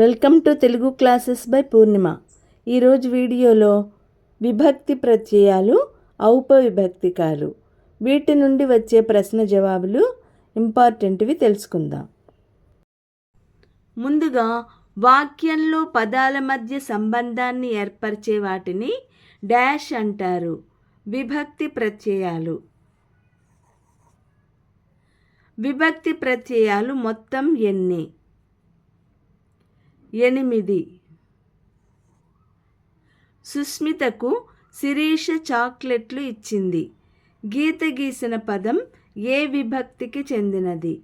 Welcome to Telugu classes by Purnima. ఈరోజు వీడియోలో విభక్తి ప్రత్యయాలు ఔపవిభక్తికాలు. వీటి నుండి వచ్చే ప్రశ్న జవాబులు ఇంపార్టెంట్వి తెలుసుకుందాం. ముందుగా వాక్యంలో పదాల మధ్య సంబంధాన్ని ఏర్పరిచే వాటిని డాష్ అంటారు. విభక్తి ప్రత్యయాలు. విభక్తి ప్రత్యయాలు మొత్తం ఎన్ని? ఎనిమిది. సుస్మితకు శిరీష చాక్లెట్లు ఇచ్చింది. గీత గీసిన పదం ఏ విభక్తికి చెందినది?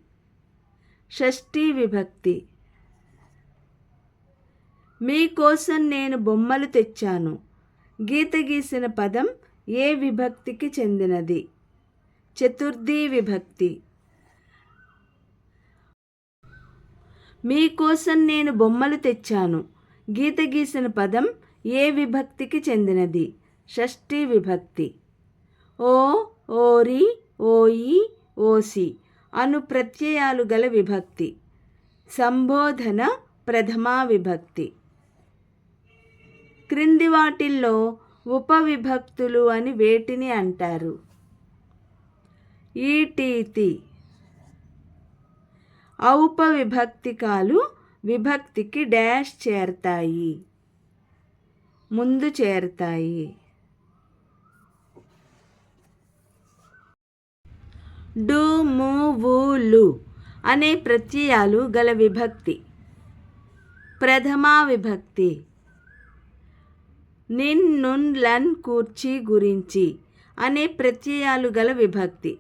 షష్ఠీ విభక్తి. మీకోసం నేను బొమ్మలు తెచ్చాను. గీత గీసిన పదం ఏ విభక్తికి చెందినది? చతుర్థీ విభక్తి. మీకోసం నేను బొమ్మలు తెచ్చాను. గీత గీసిన పదం ఏ విభక్తికి చెందినది? షష్ఠీ విభక్తి. ఓ ఓరి ఓయి ఓసి అను ప్రత్యయాలు గల విభక్తి. సంబోధన ప్రథమా విభక్తి. క్రింది వాటిల్లో ఉపవిభక్తులు అని వేటిని అంటారు? ఈటీతి ఔపవిభక్తికాలు విభక్తికి డాష్ చేరతాయి. ముందు చేరతాయి. డు ము అనే ప్రత్యయాలు గల విభక్తి. ప్రథమా విభక్తి. నిన్ నున్ లన్ కూర్చి గురించి అనే ప్రత్యయాలు గల విభక్తి.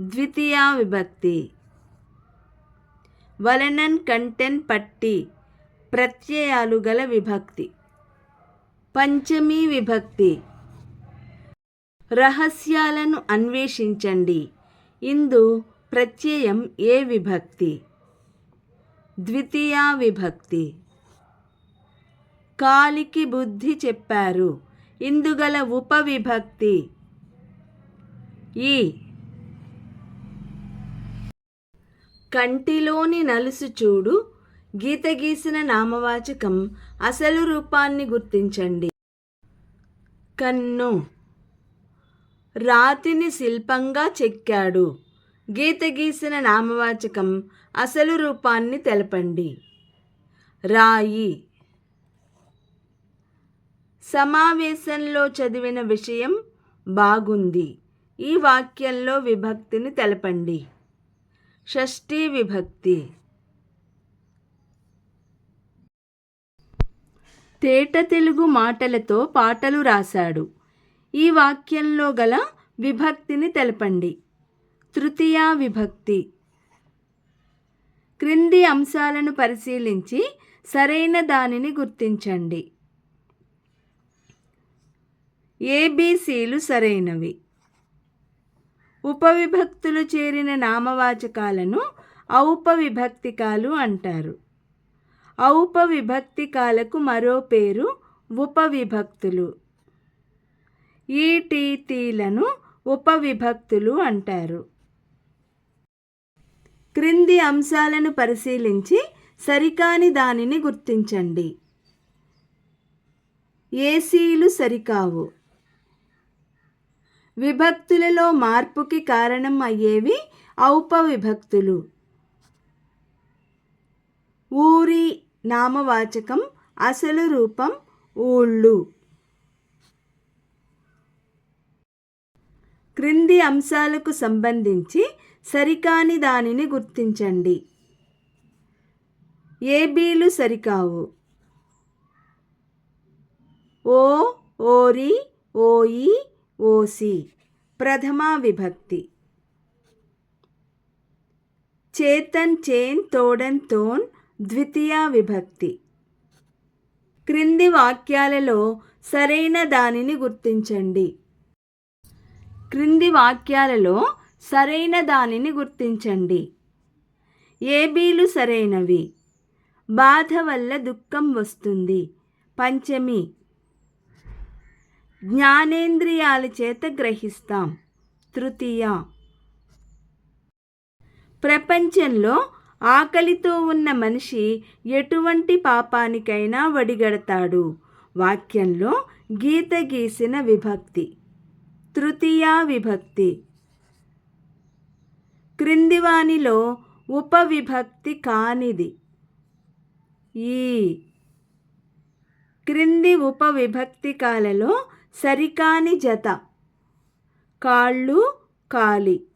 ద్వితీయా విభక్తి. వలనన్ కంటెన్ పట్టి ప్రత్యయాలు గల విభక్తి. పంచమీ విభక్తి. రహస్యాలను అన్వేషించండి. ఇందు ప్రత్యయం ఏ విభక్తి? ద్వితీయా విభక్తి. కాలికి బుద్ధి చెప్పారు. ఇందుగల ఉపవిభక్తి. ఈ కంటిలోని నలుసు చూడు. గీత గీసిన నామవాచకం అసలు రూపాన్ని గుర్తించండి. కన్ను. రాతిని శిల్పంగా చెక్కాడు. గీత గీసిన నామవాచకం అసలు రూపాన్ని తెలపండి. రాయి. సమావేశంలో చదివిన విషయం బాగుంది. ఈ వాక్యంలో విభక్తిని తెలపండి. షష్ఠీ విభక్తి. తేట తెలుగు మాటలతో పాటలు రాశాడు. ఈ వాక్యంలో గల విభక్తిని తెలపండి. తృతీయా విభక్తి. క్రింది అంశాలను పరిశీలించి సరైన దానిని గుర్తించండి. ఏబీసీలు సరైనవి. ఉపవిభక్తులు చేరిన నామవాచకాలను ఔపవిభక్తికాలు అంటారు. ఔపవిభక్తికాలకు మరో పేరు ఉపవిభక్తులు. ఈటీతీలను ఉపవిభక్తులు అంటారు. క్రింది అంశాలను పరిశీలించి సరికాని దానిని గుర్తించండి. ఏసీలు సరికావు. విభక్తులలో మార్పుకి కారణం అయ్యేవి ఔపవిభక్తులు. ఊరి నామవాచకం అసలు రూపం ఊళ్ళు. క్రింది అంశాలకు సంబంధించి సరికాని దానిని గుర్తించండి. ఏబీలు సరికావు. ఓ ఓరి ఓయి ఓసి ప్రథమా విభక్తి. చేతన్ చేన్ తోడన్ తోన్ ద్వితీయా విభక్తి. క్రింది వాక్యాలలో సరైన దానిని గుర్తించండి. క్రింది వాక్యాలలో సరైన దానిని గుర్తించండి. ఏబీలు సరైనవి. బాధ వల్ల దుఃఖం వస్తుంది. పంచమి జ్ఞానేంద్రియాల చేత గ్రహిస్తాం. తృతీయ. ప్రపంచంలో ఆకలితో ఉన్న మనిషి ఎటువంటి పాపానికైనా వడిగడతాడు. వాక్యంలో గీత గీసిన విభక్తి. తృతీయా విభక్తి. క్రిందివానిలో ఉపవిభక్తి కానిది. ఈ క్రింది ఉపవిభక్తి కాలలో సరికాని జత. కాళ్ళు కాలి.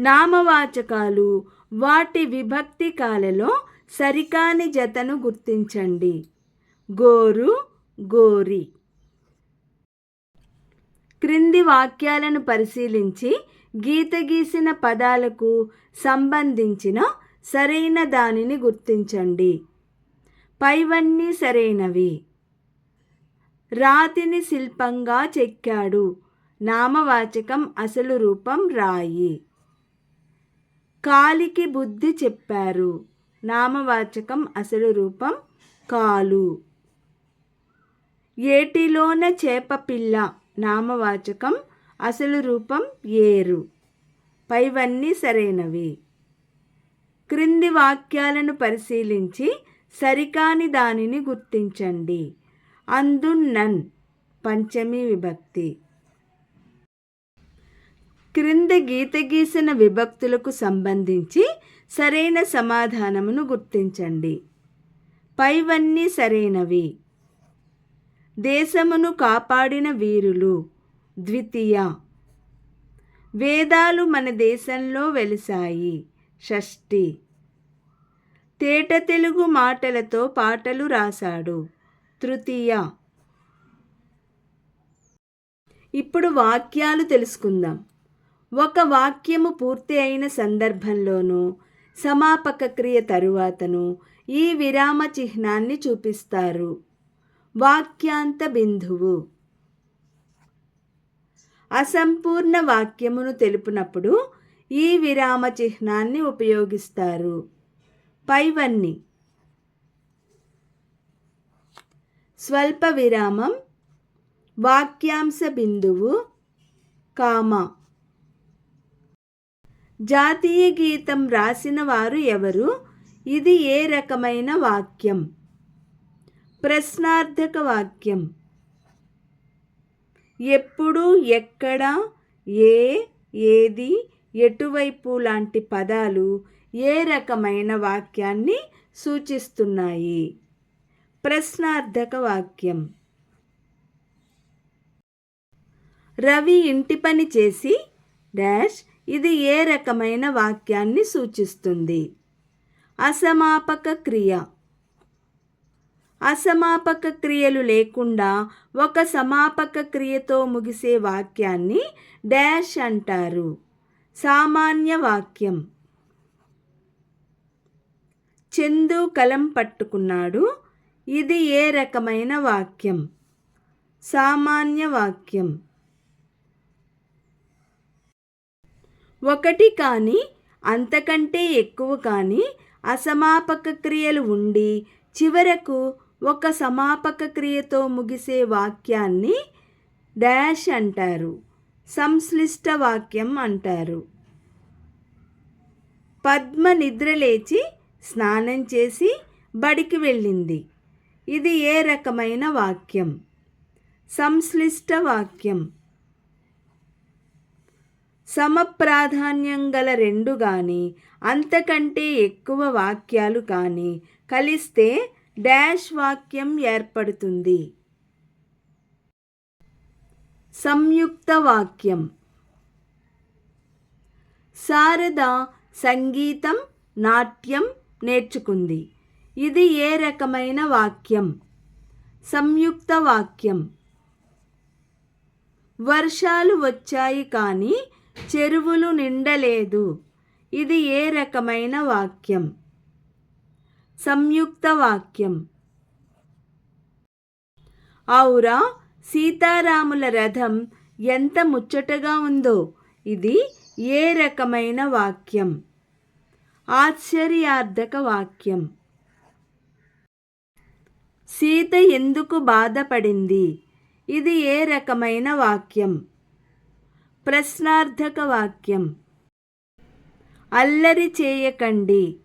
నామవాచకాలు వాటి విభక్తి కాలలో సరికాని జతను గుర్తించండి. గోరు గోరి. క్రింది వాక్యాలను పరిశీలించి గీత గీసిన పదాలకు సంబంధించిన సరైన దానిని గుర్తించండి. పైవన్నీ సరైనవి. రాతిని శిల్పంగా చెక్కాడు. నామవాచకం అసలు రూపం రాయి. కాలికి బుద్ధి చెప్పారు. నామవాచకం అసలు రూపం కాలు. ఏటిలోన చేప పిల్ల. నామవాచకం అసలు రూపం ఏరు. పైవన్నీ సరైనవి. క్రింది వాక్యాలను పరిశీలించి సరికాని దానిని గుర్తించండి. అందున్నన్ పంచమి విభక్తి. క్రింద గీత గీసిన విభక్తులకు సంబంధించి సరైన సమాధానమును గుర్తించండి. పైవన్నీ సరైనవి. దేశమును కాపాడిన వీరులు ద్వితీయ. వేదాలు మన దేశంలో వెలిసాయి షష్ఠి. తేట తెలుగు మాటలతో పాటలు రాశాడు. తృతీయ. ఇప్పుడు వాక్యాలు తెలుసుకుందాం. ఒక వాక్యము పూర్తి అయిన సందర్భంలోనూ సమాపక క్రియ తరువాతను ఈ విరామ చిహ్నాన్ని చూపిస్తారు. వాక్యాంత బిందువు. అసంపూర్ణ వాక్యమును తెలుపునప్పుడు ఈ విరామ చిహ్నాన్ని ఉపయోగిస్తారు. పైవన్నీ. స్వల్ప విరామం వాక్యాంశ బిందువు కామ. జాతీయ గీతం రాసిన వారు ఎవరు? ఇది ఏ రకమైన వాక్యం? ప్రశ్నార్థక వాక్యం. ఎప్పుడు ఎక్కడ ఏ ఏది ఎటువైపు లాంటి పదాలు ఏ రకమైన వాక్యాన్ని సూచిస్తున్నాయి? ప్రశ్నార్థక వాక్యం రవి ఇంటి పని చేసి డాష్ ఇది ఏ రకమైన వాక్యాన్ని సూచిస్తుంది? అసమాపక క్రియ. అసమాపక క్రియలు లేకుండా ఒక సమాపక క్రియతో ముగిసే వాక్యాన్ని డాష్ అంటారు. సామాన్య వాక్యం. చందు కలం పట్టుకున్నాడు ఇది ఏ రకమైన వాక్యం? సామాన్య వాక్యం. ఒకటి కానీ అంతకంటే ఎక్కువ కానీ అసమాపక క్రియలు ఉండి చివరకు ఒక సమాపక క్రియతో ముగిసే వాక్యాన్ని డాష్ అంటారు. సంశ్లిష్ట వాక్యం అంటారు. పద్మ నిద్రలేచి స్నానం చేసి బడికి వెళ్ళింది. ఇది ఏ రకమైన వాక్యం? సంశ్లిష్ట వాక్యం. సమప్రాధాన్యం గల రెండు కానీ అంతకంటే ఎక్కువ వాక్యాలు కానీ కలిస్తే డాష్ వాక్యం ఏర్పడుతుంది. సంయుక్త వాక్యం. శారద సంగీతం నాట్యం నేర్చుకుంది. ఇది ఏ రకమైన వాక్యం? సంయుక్త వాక్యం. వర్షాలు వచ్చాయి కానీ చెరువులు నిండలేదు. ఇది ఏ రకమైన వాక్యం? సంయుక్త వాక్యం. ఔరా సీతారాముల రథం ఎంత ముచ్చటగా ఉందో. ఇది ఏ రకమైన వాక్యం? ఆశ్చర్యార్థక వాక్యం. సీత ఎందుకు బాధపడింది? ఇది ఏ రకమైన వాక్యం? ప్రశ్నార్థక వాక్యం. అల్లరి చేయకండి.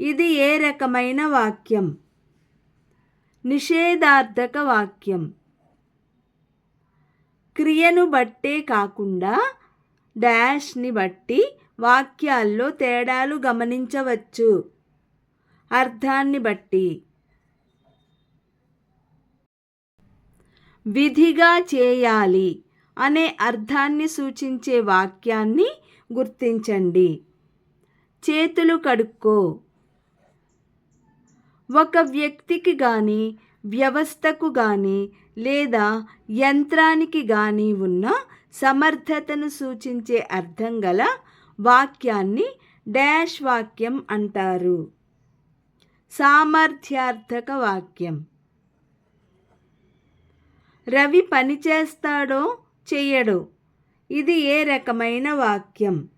ఇది ఏ రకమైన వాక్యం? నిషేధార్థక వాక్యం. క్రియను బట్టే కాకుండా డాష్ని బట్టి వాక్యాల్లో తేడాలు గమనించవచ్చు. అర్థాన్ని బట్టి. విధిగా చేయాలి అనే అర్థాన్ని సూచించే వాక్యాన్ని గుర్తించండి. చేతులు కడుక్కో. ఒక వ్యక్తికి కానీ వ్యవస్థకు కానీ లేదా యంత్రానికి కానీ ఉన్న సమర్థతను సూచించే అర్థం గల వాక్యాన్ని డాష్ వాక్యం అంటారు. సామర్థ్యార్థక వాక్యం. రవి పని చేస్తాడో చెయ్యడో. ఇది ఏ రకమైన వాక్యం?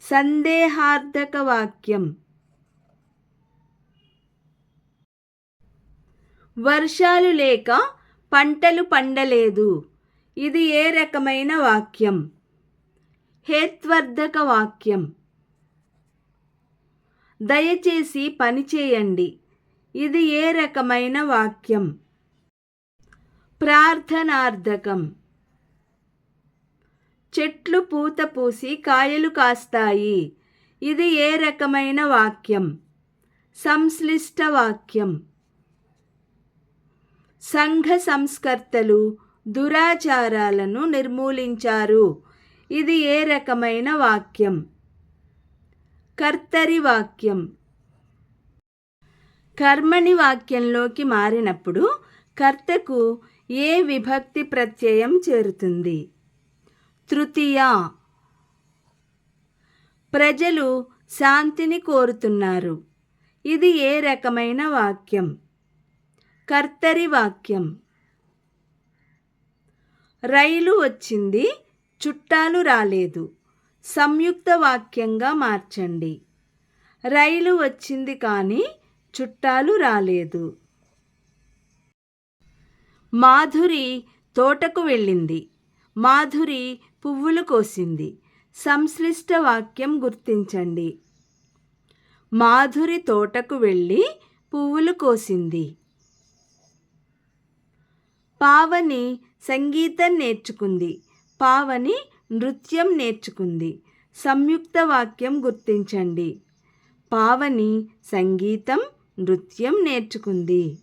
సందేహార్థక వాక్యం. వర్షాలు లేక పంటలు పండలేదు. ఇది ఏ రకమైన వాక్యం? హేత్వర్ధక వాక్యం. దయచేసి పని చేయండి. ఇది ఏ రకమైన వాక్యం? ప్రార్థనార్థకం. చెట్లు పూత పూసి కాయలు కాస్తాయి. ఇది ఏ రకమైన వాక్యం? సంశ్లిష్ట వాక్యం. సంఘ సంస్కర్తలు దురాచారాలను నిర్మూలించారు. ఇది ఏ రకమైన వాక్యం? కర్తరి వాక్యం. కర్మణి వాక్యంలోకి మారినప్పుడు కర్తకు ఏ విభక్తి ప్రత్యయం చేరుతుంది? తృతీయ. ప్రజలు శాంతిని కోరుతున్నారు. ఇది ఏ రకమైన వాక్యం? కర్తరి వాక్యం. రైలు వచ్చింది చుట్టాలు రాలేదు. సంయుక్త వాక్యంగా మార్చండి. రైలు వచ్చింది కానీ చుట్టాలు రాలేదు. మాధురి తోటకు వెళ్ళింది. మాధురి పువ్వులు కోసింది. సంశ్లిష్ట వాక్యం గుర్తించండి. మాధురి తోటకు వెళ్ళి పువ్వులు కోసింది. పావని సంగీతం నేర్చుకుంది. పావని నృత్యం నేర్చుకుంది. సంయుక్త వాక్యం గుర్తించండి. పావని సంగీతం నృత్యం నేర్చుకుంది.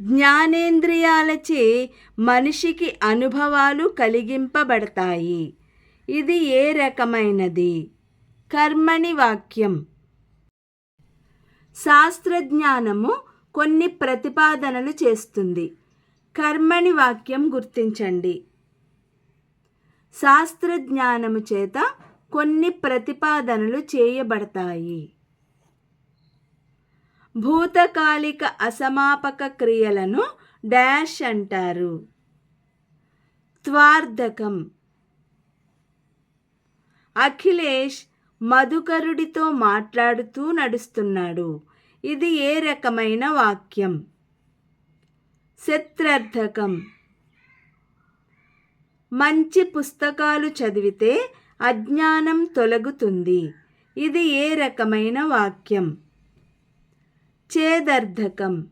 జ్ఞానేంద్రియాలచే మనిషికి అనుభవాలు కలిగింపబడతాయి. ఇది ఏ రకమైనది? కర్మణి వాక్యం. శాస్త్రజ్ఞానము కొన్ని ప్రతిపాదనలు చేస్తుంది. కర్మణి వాక్యం గుర్తించండి. శాస్త్రజ్ఞానము చేత కొన్ని ప్రతిపాదనలు చేయబడతాయి. భూతకాలిక అసమాపక క్రియలను డాష్ అంటారు. త్వార్థకం అఖిలేష్ మధుకరుడితో మాట్లాడుతూ నడుస్తున్నాడు. ఇది ఏ రకమైన వాక్యం? శత్రర్థకం. మంచి పుస్తకాలు చదివితే అజ్ఞానం తొలగుతుంది. ఇది ఏ రకమైన వాక్యం? చేదర్థకం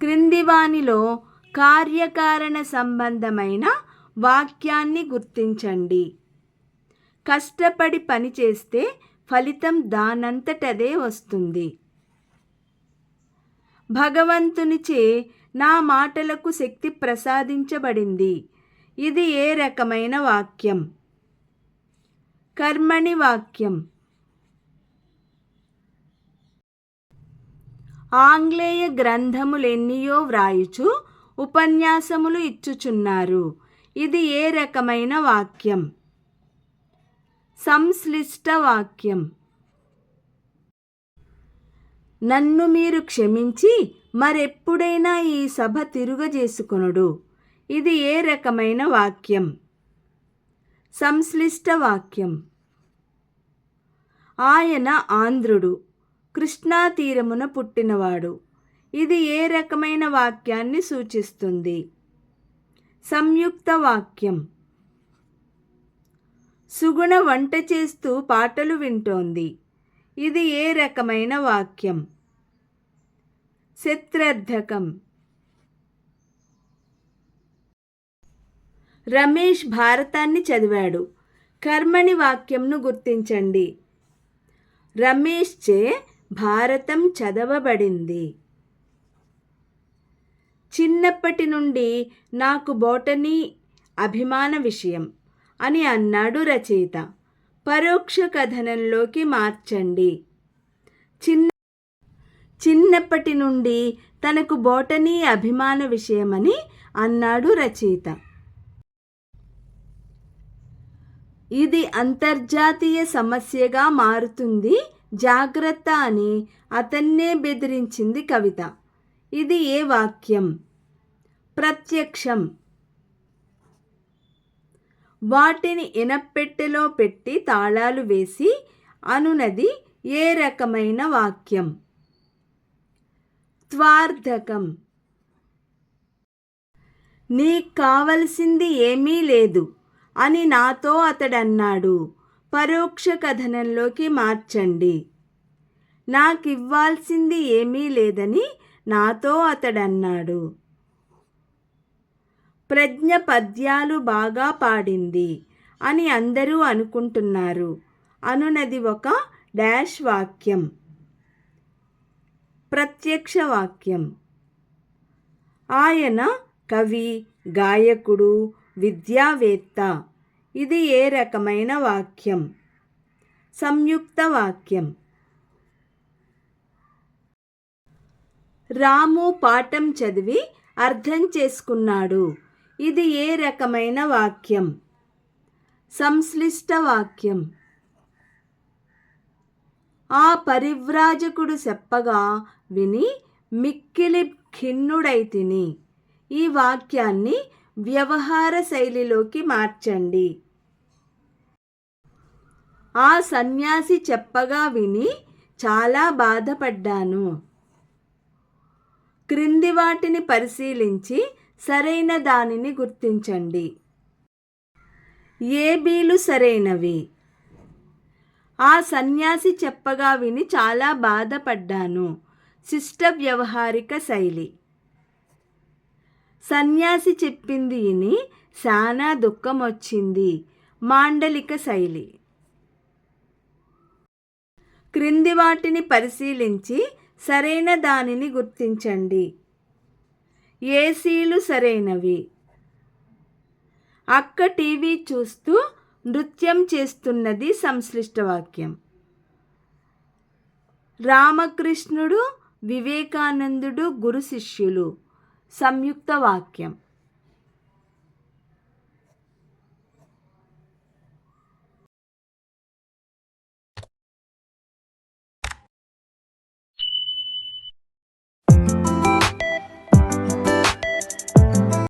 క్రిందివానిలో కార్యకారణ సంబంధమైన వాక్యాన్ని గుర్తించండి. కష్టపడి పనిచేస్తే ఫలితం దానంతటదే వస్తుంది. భగవంతునిచే నా మాటలకు శక్తి ప్రసాదించబడింది. ఇది ఏ రకమైన వాక్యం? కర్మణి వాక్యం. ఆంగ్లేయ గ్రంథములెన్నియో వ్రాయుచు ఉపన్యాసములు ఇచ్చుచున్నారు. ఇది ఏ రకమైన వాక్యం? సంశ్లిష్ట వాక్యం. నన్ను మీరు క్షమించి మరెప్పుడైనా ఈ సభ తిరుగజేసుకొనుడు. ఇది ఏ రకమైన వాక్యం? సంశ్లిష్ట వాక్యం. ఆయన ఆంధ్రుడు. కృష్ణా తీరమున పుట్టినవాడు. ఇది ఏ రకమైన వాక్యాన్ని సూచిస్తుంది? సంయుక్త వాక్యం. సుగుణ వంట చేస్తూ పాటలు వింటోంది. ఇది ఏ రకమైన వాక్యం? శత్రర్థకం. రమేష్ భారతాన్ని చదివాడు. కర్మణి వాక్యంను గుర్తించండి. రమేష్ చే భారతం చదవబడింది. చిన్నప్పటి నుండి నాకు బోటనీ అభిమాన విషయం అని అన్నాడు రచయిత. పరోక్ష కథనంలోకి మార్చండి. చిన్న చిన్నప్పటి నుండి తనకు బోటనీ అభిమాన విషయమని అన్నాడు రచయిత. ఇది అంతర్జాతీయ సమస్యగా మారుతుంది జాగ్రత్త అని అతన్నే బెదిరించింది కవిత. ఇది ఏ వాక్యం? ప్రత్యక్షం. వాటిని ఇనపెట్టెలో పెట్టి తాళాలు వేసి అనునది ఏ రకమైన వాక్యం? త్వార్థకం నీకు కావలసింది ఏమీ లేదు అని నాతో అతడన్నాడు. పరోక్ష కథనంలోకి మార్చండి. నాకు ఇవ్వాల్సింది ఏమీ లేదని నాతో అతడన్నాడు. ప్రజ్ఞ పద్యాలు బాగా పాడింది అని అందరూ అనుకుంటున్నారు. అనునది ఒక డాష్ వాక్యం. ప్రత్యక్ష వాక్యం. ఆయన కవి గాయకుడు విద్యావేత్త ఇది ఏ రకమైన వాక్యం? సంయుక్త వాక్యం. రాము పాఠం చదివి అర్థం చేసుకున్నాడు. ఇది ఏ రకమైన వాక్యం? సంశ్లిష్ట వాక్యం. ఆ పరివ్రాజకుడు చెప్పగా విని మిక్కిలి ఖిన్నుడైతిని ఈ వాక్యాన్ని వ్యవహార శైలిలోకి మార్చండి. ఆ సన్యాసి చెప్పగా విని చాలా బాధపడ్డాను. క్రింది వాటిని పరిశీలించి సరైన దానిని గుర్తించండి. ఏబీలు సరైనవి. ఆ సన్యాసి చెప్పగా విని చాలా బాధపడ్డాను. శిష్ట వ్యవహారిక శైలి. సన్యాసి చెప్పింది విని చాలా దుఃఖం వచ్చింది మాండలిక శైలి. క్రింది వాటిని పరిశీలించి సరైన దానిని గుర్తించండి. ఏసీలు సరైనవి? అక్క టీవీ చూస్తూ నృత్యం చేస్తున్నది సంశ్లిష్ట వాక్యం. రామకృష్ణుడు వివేకానందుడు గురు శిష్యులు. సంయుక్త వాక్యం